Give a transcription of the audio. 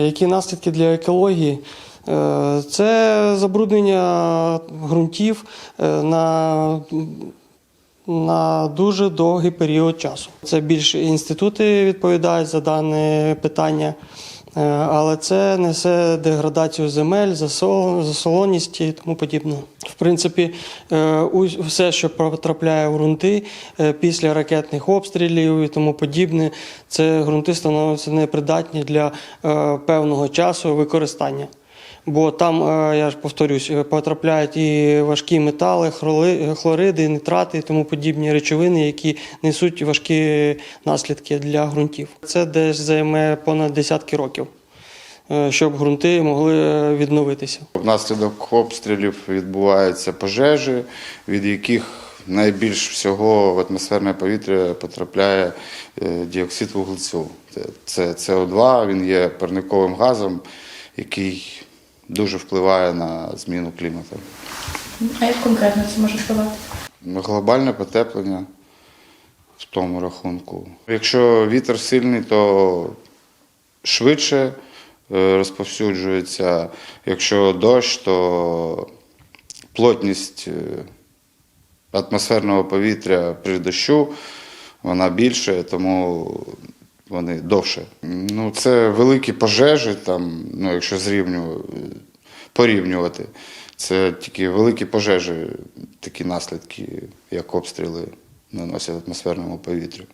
Які наслідки для екології? Е, Це забруднення ґрунтів е, на, на дуже довгий період часу. Це більше інститути відповідають за дане питання, але це несе деградацію земель, засол- засолоність і тому подібне. В принципі, е, все, що потрапляє в ґрунти е, після ракетних обстрілів і тому подібне, це ґрунти становляться непридатні для е, певного часу використання. Бо там, е, я ж повторюсь, е, потрапляють і важкі метали, хлориди, нитрати і тому подібні речовини, які несуть важкі наслідки для ґрунтів. Це десь займе понад десятки років, е, щоб ґрунти могли е, відновитися. Внаслідок обстрілів відбуваються пожежі, від яких найбільш всього в атмосферне повітря потрапляє е, діоксид вуглецю. Це це СО2, він є парниковим газом, який дуже впливає на зміну клімату. А як конкретно це може впливати? Глобальне потеплення в тому рахунку. Якщо вітер сильний, то швидше е, розповсюджується. Якщо дощ, то плотність е, атмосферного повітря при дощу вона більше, тому вони довше. Ну, це великі пожежі, там, ну, якщо зрівнювати, порівнювати. Це тільки великі пожежі, такі наслідки, як обстріли наносять атмосферному повітрю.